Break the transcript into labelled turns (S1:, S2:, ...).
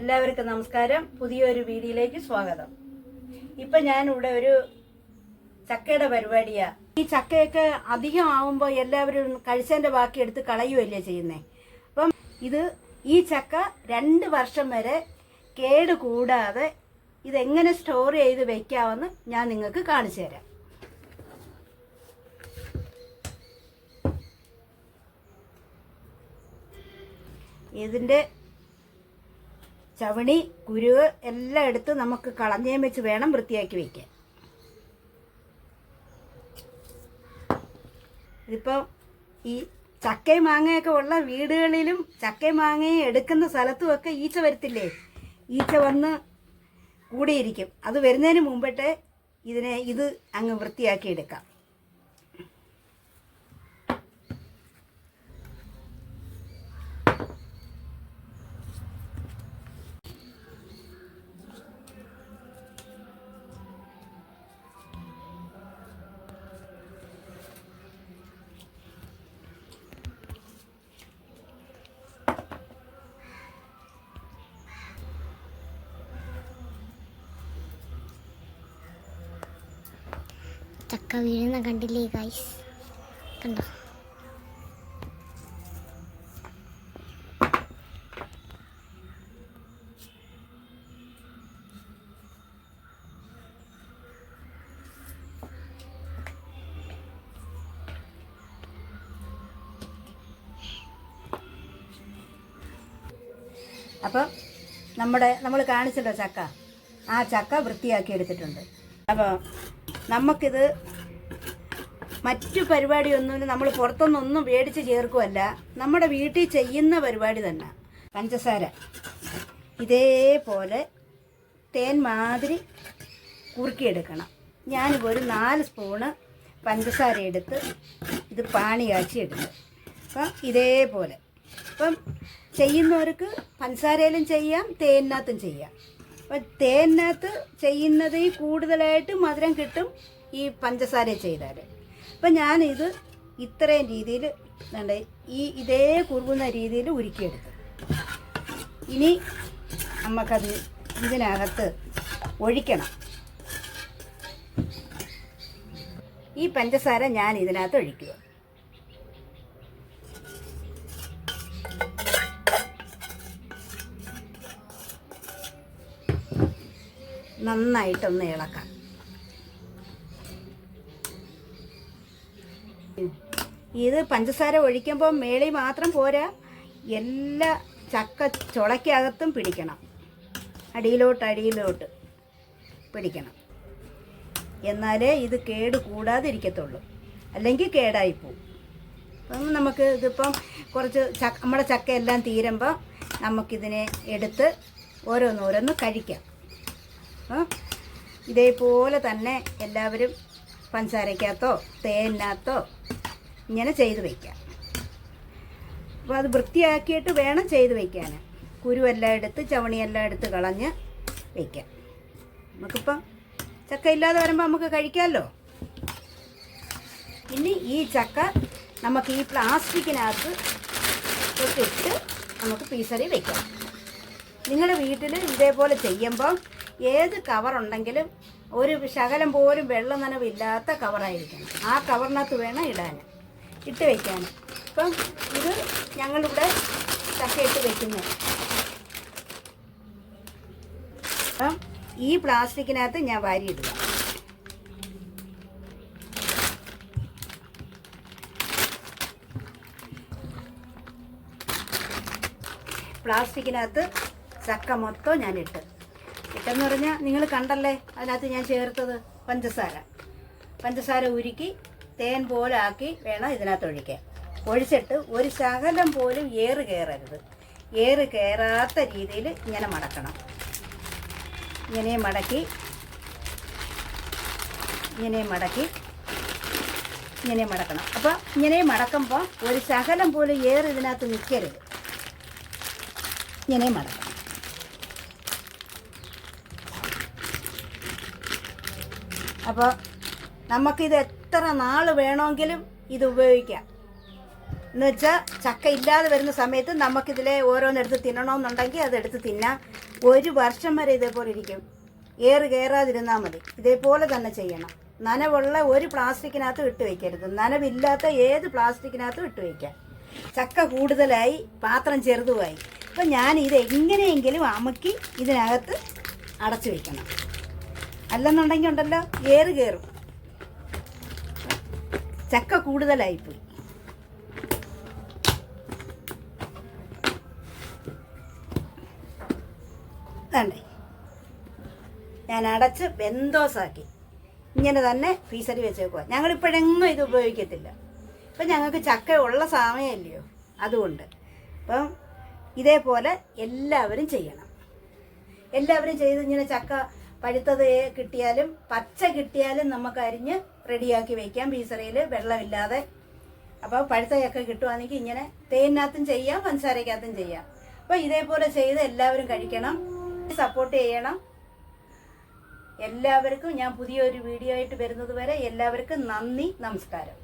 S1: എല്ലാവർക്കും നമസ്കാരം. പുതിയൊരു വീഡിയോയിലേക്ക് സ്വാഗതം. ഇപ്പൊ ഞാൻ ഇവിടെ ഒരു ചക്കയുടെ പരിപാടിയാ. ഈ ചക്കയൊക്കെ അധികം ആവുമ്പോൾ എല്ലാവരും കഴിച്ചതിന്റെ ബാക്കി എടുത്ത് കളയുമല്ലേ ചെയ്യുന്നേ? അപ്പം ഇത് ഈ ചക്ക രണ്ട് വർഷം വരെ കേട് കൂടാതെ ഇതെങ്ങനെ സ്റ്റോർ ചെയ്ത് വെക്കാമെന്ന് ഞാൻ നിങ്ങൾക്ക് കാണിച്ചു തരാം. ഇതിന്റെ ചവണി കുരുവ് എല്ലാം എടുത്ത് നമുക്ക് കളഞ്ഞേം വെച്ച് വേണം വൃത്തിയാക്കി വയ്ക്കാൻ ഇതിപ്പോ ഈ ചക്കയും മാങ്ങയൊക്കെ ഉള്ള വീടുകളിലും ചക്കയും മാങ്ങയും എടുക്കുന്ന സ്ഥലത്തുമൊക്കെ ഈച്ച വരത്തില്ലേ? ഈച്ച വന്ന് കൂടിയിരിക്കും. അത് വരുന്നതിന് മുമ്പിട്ട് ഇതിനെ ഇത് അങ്ങ് വൃത്തിയാക്കി എടുക്കാം.
S2: ചക്ക വീഴുന്ന കണ്ടില്ലേ ഗൈസ് കണ്ടോ?
S1: അപ്പം നമ്മുടെ നമ്മൾ കാണിച്ചല്ലോ ചക്ക. ആ ചക്ക വൃത്തിയാക്കി എടുത്തിട്ടുണ്ട്. അപ്പോൾ നമുക്കിത് മറ്റു പരിപാടിയൊന്നും നമ്മൾ പുറത്തുനിന്നൊന്നും മേടിച്ച് ചേർക്കുമല്ല നമ്മുടെ വീട്ടിൽ ചെയ്യുന്ന പരിപാടി തന്നെ. പഞ്ചസാര. ഇതേപോലെ തേൻ മാതിരി കുറുക്കിയെടുക്കണം. ഞാനിപ്പോൾ ഒരു നാല് സ്പൂണ് പഞ്ചസാര എടുത്ത് ഇത് പാണി കാച്ചി എടുത്ത് അപ്പം ഇതേപോലെ. അപ്പം ചെയ്യുന്നവർക്ക് പഞ്ചസാരയിലും ചെയ്യാം തേനിനകത്തും ചെയ്യാം. അപ്പം തേനിനകത്ത് ചെയ്യുന്നത് കൂടുതലായിട്ട് മധുരം കിട്ടും ഈ പഞ്ചസാര ചെയ്താൽ അപ്പം ഞാനിത് ഇത്രയും രീതിയിൽ വേണ്ട ഈ ഇതേ കുറുകുന്ന രീതിയിൽ ഉരുക്കിയെടുത്തു. ഇനി നമുക്കത് ഇതിനകത്ത് ഒഴിക്കണം. ഈ പഞ്ചസാര ഞാൻ ഇതിനകത്ത് ഒഴിക്കുക. നന്നായിട്ടൊന്ന് ഇളക്കാം. ഇത് പഞ്ചസാര ഒഴിക്കുമ്പോൾ മേളി മാത്രം പോരാ. എല്ലാ ചക്ക ചുളയ്ക്കകത്തും പിടിക്കണം. അടിയിലോട്ട് അടിയിലോട്ട് പിടിക്കണം. എന്നാലേ ഇത് കേട് കൂടാതിരിക്കത്തുള്ളൂ. അല്ലെങ്കിൽ കേടായിപ്പോവും അപ്പം നമുക്ക് ഇതിപ്പം കുറച്ച് ചക്ക നമ്മുടെ ചക്ക എല്ലാം തീരുമ്പോൾ നമുക്കിതിനെ എടുത്ത് ഓരോന്നോരോന്ന് കഴിക്കാം. ഇതേപോലെ തന്നെ എല്ലാവരും പഞ്ചസാരക്കകത്തോ തേനിനകത്തോ ഇങ്ങനെ ചെയ്ത് വയ്ക്കാം അപ്പോൾ അത് വൃത്തിയാക്കിയിട്ട് വേണം ചെയ്ത് വയ്ക്കാൻ കുരുവെല്ലാം എടുത്ത് ചവണിയെല്ലാം എടുത്ത് കളഞ്ഞ് വയ്ക്കാം നമുക്കിപ്പം ചക്ക ഇല്ലാതെ വരുമ്പോൾ നമുക്ക് കഴിക്കാമല്ലോ ഇനി ഈ ചക്ക നമുക്ക് ഈ പ്ലാസ്റ്റിക്കിനകത്ത് ഇട്ട് നമുക്ക് പീസറി വയ്ക്കാം നിങ്ങളുടെ വീട്ടിൽ ഇതേപോലെ ചെയ്യുമ്പം ഏത് കവറുണ്ടെങ്കിലും ഒരു ശകലം പോലും വെള്ളം നനവില്ലാത്ത കവറായിരിക്കണം ആ കവറിനകത്ത് വേണം ഇടാൻ. ഇട്ട് വയ്ക്കാൻ ഇപ്പം ഇത് ഞങ്ങളിവിടെ ചക്കയിട്ട് വയ്ക്കുന്നു അപ്പം ഈ പ്ലാസ്റ്റിക്കിനകത്ത് ഞാൻ വാരി ഇടുക പ്ലാസ്റ്റിക്കിനകത്ത് ചക്ക മൊത്തം ഞാൻ ഇട്ട്. ഇട്ടെന്ന് പറഞ്ഞാൽ നിങ്ങൾ കണ്ടല്ലേ അതിനകത്ത് ഞാൻ ചേർത്തത് പഞ്ചസാര. പഞ്ചസാര ഉരുക്കി തേൻ പോലെ ആക്കി വേണം ഇതിനകത്ത് ഒഴിക്കാൻ. ഒഴിച്ചിട്ട് ഒരു ശകലം പോലും ഏറ് കയറരുത് ഏറ് കയറാത്ത രീതിയിൽ ഇങ്ങനെ മടക്കണം. ഇങ്ങനെ മടക്കി ഇങ്ങനെ മടക്കി ഇങ്ങനെ മടക്കണം. അപ്പോൾ ഇങ്ങനെ മടക്കുമ്പോൾ ഒരു ശകലം പോലും ഏറ് ഇതിനകത്ത് നിൽക്കരുത് ഇങ്ങനെ മടക്കണം. അപ്പോൾ നമുക്കിത് എത്ര നാൾ വേണമെങ്കിലും ഇത് ഉപയോഗിക്കാം. എന്ന് വെച്ചാൽ ചക്ക ഇല്ലാതെ വരുന്ന സമയത്ത് നമുക്കിതിലെ ഓരോന്നെടുത്ത് തിന്നണമെന്നുണ്ടെങ്കിൽ അതെടുത്ത് തിന്നാം. ഒരു വർഷം വരെ ഇതേപോലെ ഇരിക്കും. ഏറ് കയറാതിരുന്നാൽ മതി. ഇതേപോലെ തന്നെ ചെയ്യണം. നനവുള്ള ഒരു പ്ലാസ്റ്റിക്കിനകത്ത് ഇട്ട് വയ്ക്കരുത് നനവില്ലാത്ത ഏത് പ്ലാസ്റ്റിക്കിനകത്തും ഇട്ട് വയ്ക്കാം ചക്ക കൂടുതലായി പാത്രം ചെറുതുമായി. അപ്പം ഞാൻ ഇത് എങ്ങനെയെങ്കിലും അമുക്കി ഇതിനകത്ത് അടച്ചു വയ്ക്കണം അല്ലെന്നുണ്ടെങ്കിൽ ഉണ്ടല്ലോ ഏറ് കയറും ചക്ക കൂടുതലായിപ്പോയി. വേണ്ടേ ഞാൻ അടച്ച് ബെന്തോസാക്കി. ഇങ്ങനെ തന്നെ ഫ്രീസറിൽ വെച്ചേക്കുക ഞങ്ങളിപ്പോഴെങ്ങും ഇത് ഉപയോഗിക്കത്തില്ല. ഇപ്പം ഞങ്ങൾക്ക് ചക്ക ഉള്ള സമയമല്ലയോ? അതുകൊണ്ട്. അപ്പം ഇതേപോലെ എല്ലാവരും ചെയ്യണം. എല്ലാവരും ചെയ്ത് ഇങ്ങനെ ചക്ക പഴുത്തത് കിട്ടിയാലും പച്ച കിട്ടിയാലും നമുക്ക് അരിഞ്ഞ് റെഡിയാക്കി വയ്ക്കാം ഫ്രീസറിൽ വെള്ളമില്ലാതെ. അപ്പോൾ പഴുത്ത ചക്ക കിട്ടുവാണെങ്കിൽ ഇങ്ങനെ തേനിനകത്തും ചെയ്യാം പഞ്ചസാരക്കകത്തും ചെയ്യാം. അപ്പോൾ ഇതേപോലെ ചെയ്ത് എല്ലാവരും കഴിക്കണം. സപ്പോർട്ട് ചെയ്യണം. എല്ലാവർക്കും ഞാൻ പുതിയൊരു വീഡിയോ ആയിട്ട് വരുന്നത് വരെ എല്ലാവർക്കും നന്ദി നമസ്കാരം.